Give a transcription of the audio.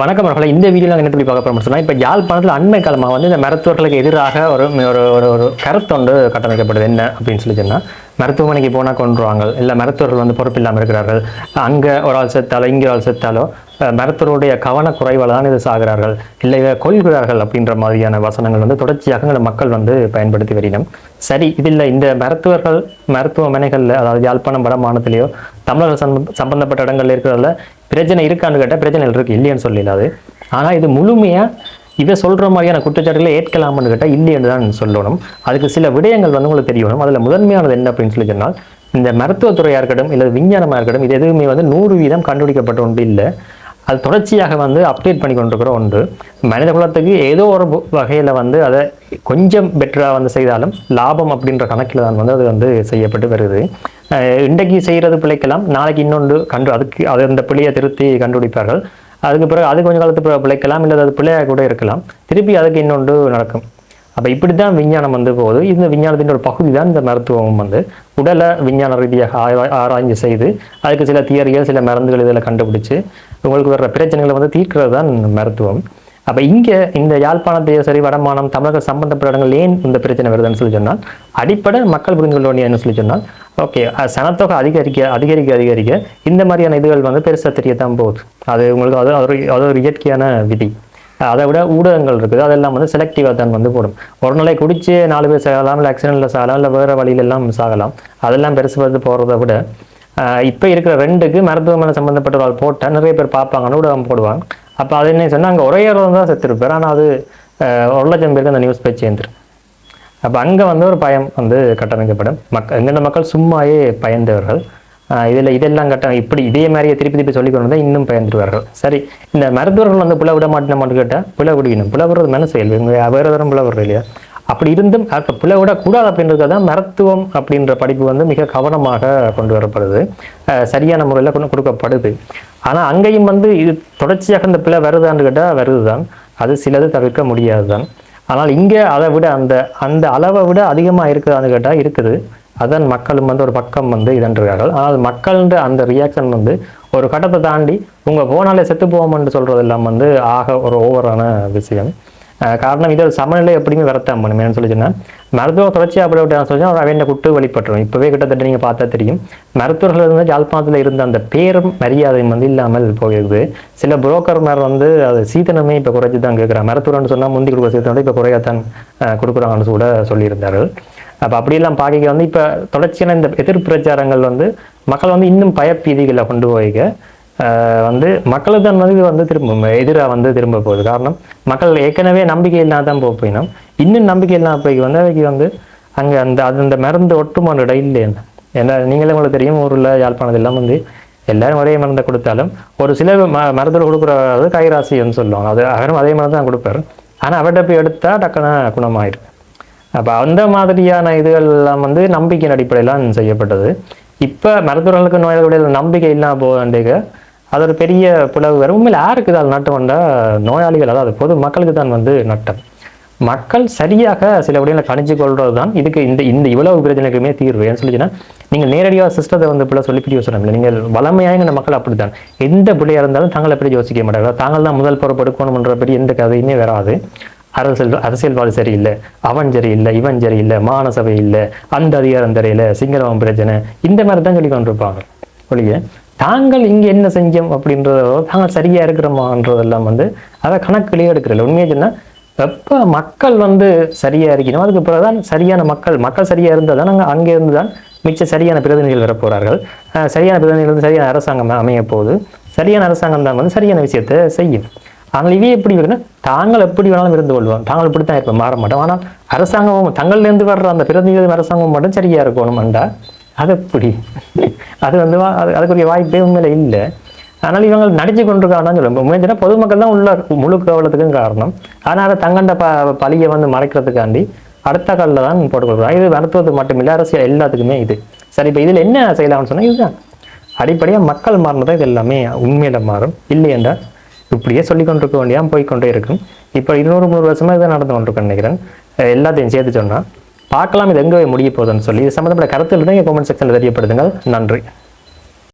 வணக்கம் மக்களை இந்த வீடியோ என்ன எப்படி பார்க்க போகிறோம் சொன்னால் இப்போ யாழ்ப்பாணத்தில் அண்மை காலமாக வந்து இந்த மருத்துவர்களுக்கு எதிராக ஒரு ஒரு ஒரு ஒரு கருத்தொண்டு கட்டமைக்கப்படுது. என்ன அப்படின்னு சொல்லி சொன்னால் மருத்துவமனைக்கு போனால் கொண்டுருவாங்க இல்லை மருத்துவர்கள் வந்து பொறுப்பில்லாமல் இருக்கிறார்கள். அங்கே ஒரு ஆள் செத்தாலோ இங்கே ஒரு ஆள் செத்தாலோ மருத்துவருடைய கவனக்குறைவால் தான் இது சாகிறார்கள். இல்லை இதை கொள்கிறார்கள் அப்படின்ற மாதிரியான வசனங்கள் வந்து தொடர்ச்சியாக மக்கள் வந்து பயன்படுத்தி வருகிறோம் சரி இதில் இந்த மருத்துவர்கள் மருத்துவமனைகளில் அதாவது யாழ்ப்பாணம் வட மாநிலத்திலேயோ தமிழர்கள் சம்ப சம்பந்தப்பட்ட இடங்களில் இருக்கிறதுல பிரச்சனை இருக்கான்னு கேட்டால் பிரச்சனை இருக்குது இல்லைன்னு சொல்லலாது ஆனால் இது முழுமையாக இதை சொல்கிற மாதிரியான குற்றச்சாட்டுகளை ஏற்கலாம்னு கேட்டால் இல்லைன்னு தான் சொல்லணும். அதுக்கு சில விடயங்கள் வந்து உங்களுக்கு தெரியணும். அதில் முதன்மையானது என்ன அப்படின்னு சொல்லி சொன்னால் இந்த மருத்துவத்துறையாக இருக்கட்டும் இல்லை விஞ்ஞானமாக இருக்கட்டும் இது எதுவுமே வந்து நூறு வீதம் கண்டுபிடிக்கப்பட்ட ஒன்று இல்லை. அது தொடர்ச்சியாக வந்து அப்டேட் பண்ணி கொண்டிருக்கிற ஒன்று. மனித குலத்துக்கு ஏதோ ஒரு வகையில் வந்து அதை கொஞ்சம் பெட்டராக வந்து செய்தாலும் லாபம் அப்படின்ற கணக்கில் தான் வந்து அது வந்து செய்யப்பட்டு வருது. இன்றைக்கு செய்கிறது பிழைக்கலாம். நாளைக்கு இன்னொன்று கண்டு அதுக்கு அது அந்த பிழையை திருத்தி கண்டுபிடிப்பார்கள். அதுக்கு பிறகு அது கொஞ்சம் காலத்துக்கு பிறகு பிழைக்கலாம் இல்லை அது பிள்ளையாக கூட இருக்கலாம். திருப்பி அதுக்கு இன்னொன்று நடக்கும். அப்போ இப்படி தான் விஞ்ஞானம் வந்து போகுது. இந்த விஞ்ஞானத்தின் ஒரு பகுதி தான் இந்த மருத்துவம் வந்து. உடலை விஞ்ஞான ரீதியாக ஆய்வா ஆராய்ச்சி செய்து அதுக்கு சில தியரிகள் சில மருந்துகள் இதில் கண்டுபிடிச்சு உங்களுக்கு வர்ற பிரச்சனைகளை வந்து தீர்க்கிறது தான் மருத்துவம். அப்போ இங்கே இந்த யாழ்ப்பாணத்தையோ சரி வடமானம் தமிழக சம்பந்தப்பட்ட இடங்கள் ஏன் இந்த பிரச்சனை வருதுன்னு சொல்லி சொன்னால் அடிப்படை மக்கள் புரிந்து கொள்ள வேண்டிய சொல்லி சொன்னால் ஓகே சனத்தொகை அதிகரிக்க அதிகரிக்க அதிகரிக்க இந்த மாதிரியான இதுகள் வந்து பெருசாக தெரியத்தான் போகுது. அது உங்களுக்கு அது அது ஒரு- அது ஒரு இயற்கையான விதி. அதை விட ஊடகங்கள் இருக்குது அதெல்லாம் வந்து செலக்டிவாக தான் வந்து போடும். ஒரு நாளை குடிச்சு நாலு பேர் சாகலாம் இல்லை ஆக்சிடென்ட்டில் சாகலாம் இல்லை வேறு வழியிலெல்லாம் சாகலாம். அதெல்லாம் பெருசு பெருசு போகிறத விட இப்போ இருக்கிற ரெண்டுக்கு மருத்துவமனை சம்மந்தப்பட்ட ஒரு ஆள் போட்டால் நிறைய பேர் பார்ப்பாங்கன்னு ஊடகம் போடுவாங்க. அப்போ அது என்ன சொன்னால் அங்கே ஒரே இடம் தான் செத்துருப்பார். ஆனால் அது ஒரு லட்சம் பேருக்கு அந்த நியூஸ் போய் சேர்ந்துரும். அப்போ அங்கே வந்து ஒரு பயம் வந்து கட்டமைக்கப்படும். மக்கள் எங்கெந்த மக்கள் சும்மாயே பயந்தவர்கள். இதில் இதெல்லாம் கட்ட இப்படி இதே மாதிரியே திருப்பி திருப்பி சொல்லி கொண்டு வந்தால் இன்னும் பயந்துடுவார்கள் சரி இந்த மருத்துவர்கள் வந்து புல விட மாட்டேன் கேட்டால் புல விடுக்கணும் புல விடுறது மன செயல். வேறு தரம் புல விடுறது இல்லையா? அப்படி இருந்தும் அப்போ புல விடக்கூடாது அப்படின்றது தான் மருத்துவம் அப்படின்ற படிப்பு வந்து மிக கவனமாக கொண்டு வரப்படுது. சரியான முறையில் கொண்டு கொடுக்கப்படுது. ஆனால் அங்கேயும் வந்து இது தொடர்ச்சியாக இந்த பிள்ளை வருதான்னு கேட்டால் வருது தான் அது சிலது தவிர்க்க முடியாது தான் ஆனால் இங்கே அதை விட அந்த அந்த அளவை விட அதிகமாக இருக்குதான்னு கேட்டால் இருக்குது. அதான் மக்களும் வந்து ஒரு பக்கம் வந்து இதன்றார்கள் ஆனால் மக்கள்ன்ற அந்த ரியாக்ஷன் வந்து ஒரு கட்டத்தை தாண்டி உங்கள் போனாலே செத்து போவோம்னு சொல்கிறதெல்லாம் வந்து ஆக ஒரு ஓவரான விஷயம். காரணம் இது ஒரு சமநிலை எப்படியுமே வரத்தான் பண்ணும். என்னன்னு சொல்லி சொன்னால் மருத்துவ தொடர்ச்சியாக அப்படி சொல்லி அவர் அவன் குட்டு வழிபட்டுரும் இப்போவே கிட்டத்தட்ட நீங்கள் பார்த்தா தெரியும். மருத்துவர்கள் வந்து யாழ்ப்பாணத்தில் இருந்த அந்த பேரும் மரியாதையும் வந்து இல்லாமல் போயிருக்குது சில புரோக்கர்மார் வந்து அது சீதனமே இப்போ குறைச்சி தான் கேட்குறாங்க மருத்துவர்னு சொன்னால் முந்தி கொடுக்குற சீதனம் இப்போ குறையத்தான் கொடுக்குறாங்கன்னு கூட சொல்லியிருந்தார்கள். அப்போ அப்படியெல்லாம் பார்க்க வந்து இப்போ தொடர்ச்சியான இந்த எதிர் பிரச்சாரங்கள் வந்து மக்கள் வந்து இன்னும் பயப்பீதிகளை கொண்டு போய்க்க வந்து மக்களுக்கு தான் வந்து வந்து திரும்ப எதிராக வந்து திரும்ப போகுது. காரணம் மக்கள் ஏற்கனவே நம்பிக்கை இல்லாத தான் போக போயினோம். இன்னும் நம்பிக்கை இல்லாத போய் வந்து அவைக்கு வந்து அங்கே அந்த அது அந்த மருந்து ஒட்டுமான இடம் இல்லைன்னு ஏன்னா நீங்களே உங்களுக்கு தெரியும் ஊரில் யாழ்ப்பாணம் எல்லாம் வந்து எல்லாரும் ஒரே மருந்தை கொடுத்தாலும் ஒரு சில ம மருந்துகள் கொடுக்குறது கைராசின்னு சொல்லுவாங்க. அது அவரும் அதே மாதிரி தான் கொடுப்பாரு. ஆனால் அவர்கிட்ட போய் எடுத்தால் டக்குன்னு குணமாயிருக்கு அப்போ அந்த மாதிரியான இதுகள் எல்லாம் வந்து நம்பிக்கையின் அடிப்படையிலாம் செய்யப்பட்டது. இப்போ மருத்துவர்களுக்கு நோயாளிகளுடைய நம்பிக்கை இல்லாமல் போக அது ஒரு பெரிய புலவு வரும் உண்மையில் யாருக்கு தான் நட்டம் வந்தால் நோயாளிகள் அதாவது பொது மக்களுக்கு தான் வந்து நட்டம். மக்கள் சரியாக சில விடயங்களை கணிச்சு கொள்வது தான் இதுக்கு இந்த இந்த இவ்வளவு பிரச்சனைக்குமே தீர்வு. ஏன்னு சொல்லிச்சுன்னா நீங்கள் நேரடியாக சிஸ்டத்தை வந்து இப்படி சொல்லி யோசனை இல்லை நீங்கள் வளமையாக மக்கள் அப்படி அப்படித்தான். எந்த பிள்ளையாக இருந்தாலும் தாங்கள் எப்படி யோசிக்க மாட்டாங்க தாங்கள் தான் முதல் பொறுப்பு எடுக்கணும்ன்ற எந்த கதையுமே வராது. அரசியல் அரசியல்வாதி சரியில்லை அவன் சரியில்லை இவன் சரியில்லை மானசபை இல்லை அந்த அதிகாரம் தெரியல சிங்களவன் பிரச்சனை இந்த மாதிரி தான் சொல்லி கொண்டிருப்பாங்க ஒழிய தாங்கள் இங்கே என்ன செஞ்சோம் அப்படின்றதோ தாங்கள் சரியாக இருக்கிறோமான்றதெல்லாம் வந்து அதை கணக்கிலேயே எடுக்கிறதில்ல. உண்மையாக சொன்னால் எப்போ மக்கள் வந்து சரியாக இருக்கணும் அதுக்கு பிறகு தான் சரியான மக்கள் மக்கள் சரியாக இருந்தால் தான் அங்கே அங்கே இருந்து தான் மிச்ச சரியான பிரதிநிதிகள் வரப்போகிறார்கள் சரியான பிரதிநிதிகள் வந்து சரியான அரசாங்கம் அமைய போகுது. சரியான அரசாங்கம் தான் வந்து சரியான விஷயத்தை செய்யும் ஆனால் இவையே எப்படி இருக்குன்னா தாங்கள் எப்படி வேணாலும் இருந்து கொள்வோம். தாங்கள் இப்படி தான் இருப்போம் மாற மாட்டோம். ஆனால் அரசாங்கமும் தங்கள்லேருந்து வர்ற அந்த பிரதிநிதி அரசாங்கம் மட்டும் சரியா இருக்கணும்டா அது எப்படி? அது வந்து வா- அது அதுக்குரிய வாய்ப்பே உண்மையில இல்லை. ஆனால் இவங்க நடிச்சு கொண்டிருக்காங்க சொல்லுவோம் உண்மையான பொதுமக்கள் தான் உள்ள முழு கவலத்துக்கும் காரணம். ஆனால் அதை தங்கண்ட ப பழியை வந்து மறைக்கிறதுக்காண்டி அடுத்த காலில் தான் போட்டுக்கொள்கிறாங்க இது மருத்துவத்துக்கு மட்டும் இல்லை அரசியல் எல்லாத்துக்குமே இது. சரி இப்போ இதில் என்ன செய்யலாம்னு சொன்னால் இதுதான். அடிப்படையாக மக்கள் மாறினதான் இது எல்லாமே உண்மையில மாறும். இல்லை என்றால் இப்படியே சொல்லி கொண்டிருக்க வேண்டியா போய்க்கொண்டே இருக்கும். இப்போ இருநூறு மூணு வருஷமாக இதை நடந்து கொண்டிருக்கேன் நினைக்கிறேன். எல்லாத்தையும் சேர்த்து சொன்னால் பார்க்கலாம். இது எங்கே முடிய போகுதுன்னு சொல்லி இது சம்மந்தப்பட்ட கருத்துக்கள் தான் கமெண்ட் செக்ஷனில் தெரியப்படுதுங்கள் நன்றி.